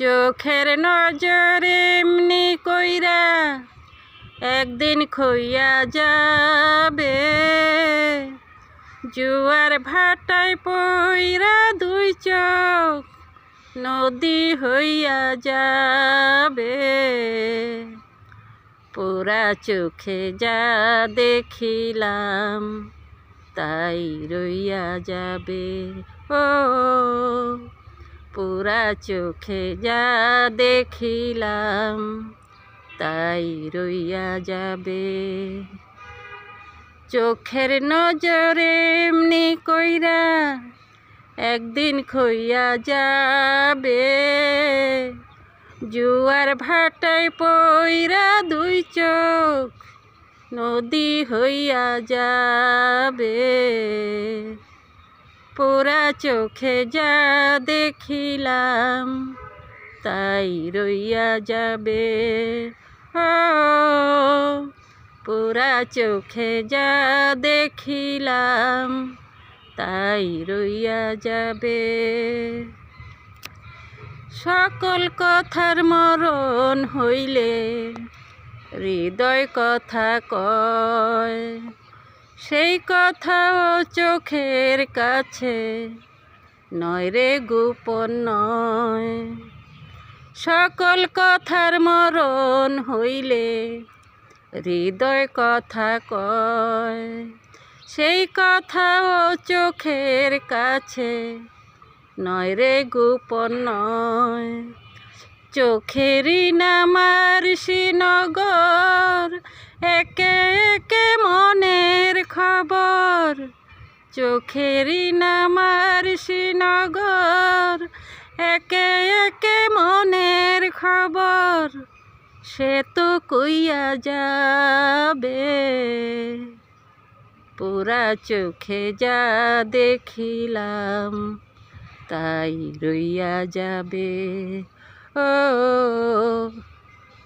চোখের নজরে এমনি কইরা একদিন খইয়া যাবে। জুয়ার ভাটায় পইরা দুই চোখ নদী হইয়া যাবে। পুরা চোখে যা দেখিলাম তাই রইয়া যাবে। ও পুরা চোখে যা দেখিলাম, তাই রইয়া যাবে। চোখের নজরে এমনি কইরা একদিন খইয়া যাবে। জুয়ার ভাটায় পইরা দুই চোখ নদী হইয়া যাবে। পুরা চোখে যা দেখিলাম, তাই রইয়া যাবে। ও পুরা চোখে যা দেখিলাম, তাই রইয়া যাবে। সকল কথার মরণ হইলে, হৃদয় কথা কয় সেই কথাও চোখের কাছে। নয় রে গোপন নয়। সকল কথার মরণ হইলে হৃদয় কথা কয়। সেই কথাও চোখের কাছে। নয় রে গোপন নয়। চোখেরই নামার শ্রীনগর। একে একে খবর চোখেরই নামার শ্রীনগর। একে একে মনের খবর, সে তো কইয়া যাবে। পুরা চোখে যা দেখিলাম, তাই রইয়া যাবে। ও,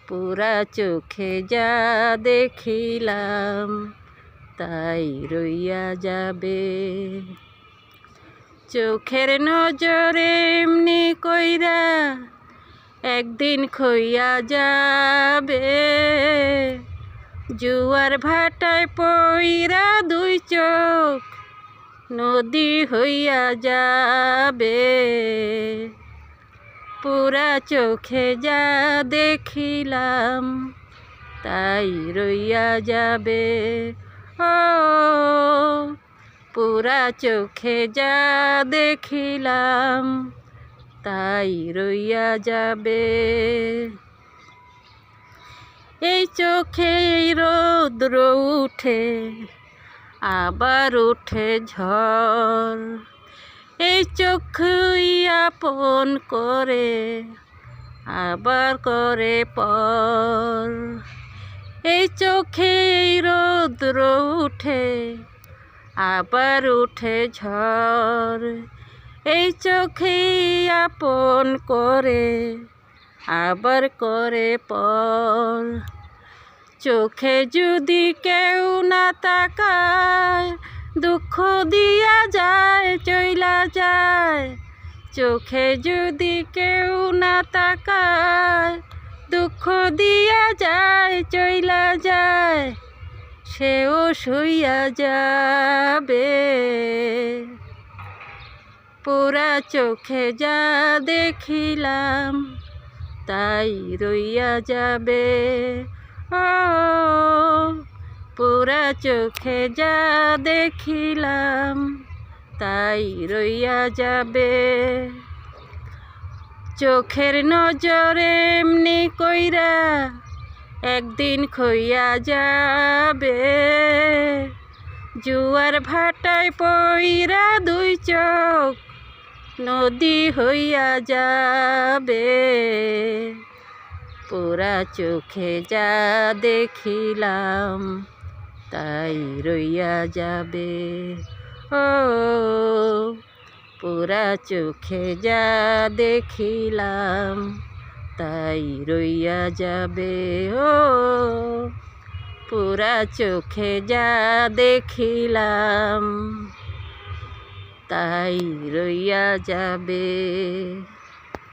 পুরা চোখে যা দেখিলাম তাই রইয়া যাবে। চোখের নজরে এমনি কইরা একদিন খইয়া যাবে। জুয়ার ভাটায় পইরা দুই চোখ নদী হইয়া যাবে। পুরা চোখে যা দেখিলাম তাই রইয়া যাবে। পুরা চোখে যা দেখিলাম, তাই রইয়া যাবে। এই চোখে রৌদ্র উঠে, আবার উঠে ঝড়। এই চোখই আপন করে, আবার করে পর। এই চোখে রৌদ্র উঠে, আবার উঠে ঝড়। এই চোখে আপন করে, আবার করে পর। চোখে যদি কেউ না তাকায়, দুঃখ দিয়া যায়, চইলা যায়। চোখে যদি কেউ না তাকায় দুঃখ দিয়া যায়, চইলা যায়, সেও শুইয়া যাবে। পুরা চোখে যা দেখিলাম, তাই রইয়া যাবে। ও পুরা চোখে যা দেখিলাম, তাই রইয়া যাবে। চোখের নজরে এমনি কইরা একদিন খইয়া যাবে। জুয়ার ভাটায় পইরা দুই চোখ নদী হইয়া যাবে। পুরা চোখে যা দেখিলাম তাই রইয়া যাবে। ও পুরা চোখে যা দেখিলাম, তাই রইয়া যাবে, ও। পুরা চোখে যা দেখিলাম, তাই রইয়া যাবে।